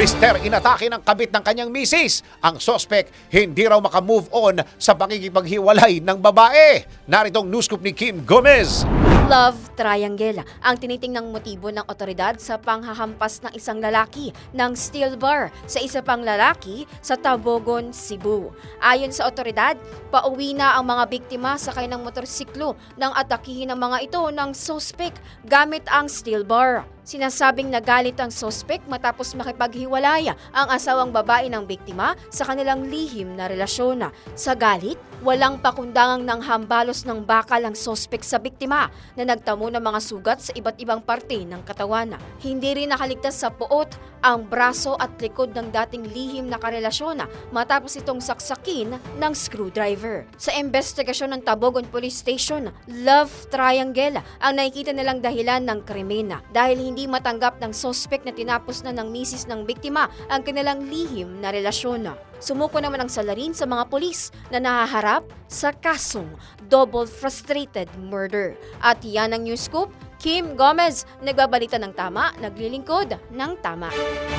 Mister inatake ng kabit ng kanyang misis. Ang sospek hindi raw makamove on sa pakikipaghiwalay ng babae. Naritong news scoop ni Kim Gomez. Love Triangle ang tinitingnang motibo ng otoridad sa panghahampas ng isang lalaki ng steel bar sa isa pang lalaki sa Tabogon, Cebu. Ayon sa otoridad, pauwi na ang mga biktima sakay ng motorsiklo nang atakihin ng mga ito ng sospek gamit ang steel bar. Sinasabing nagalit ang sospek matapos makipaghiwalay ang asawang babae ng biktima sa kanilang lihim na relasyon. Sa galit, walang pakundangang ng hambalos ng bakal ang sospek sa biktima na nagtamo ng mga sugat sa iba't ibang parte ng katawan. Hindi rin nakaligtas sa puot ang braso at likod ng dating lihim na karelasyon matapos itong saksakin ng screwdriver. Sa investigasyon ng Tabogon Police Station, love triangle ang nakikita nilang dahilan ng krimen dahil hindi matanggap ng sospek na tinapos na ng misis ng biktima ang kanilang lihim na relasyon. Sumuko naman ang salarin sa mga pulis na nahaharap sa kasong double frustrated murder. At yan ang news scoop, Kim Gomez, nagbabalita ng tama, naglilingkod ng tama.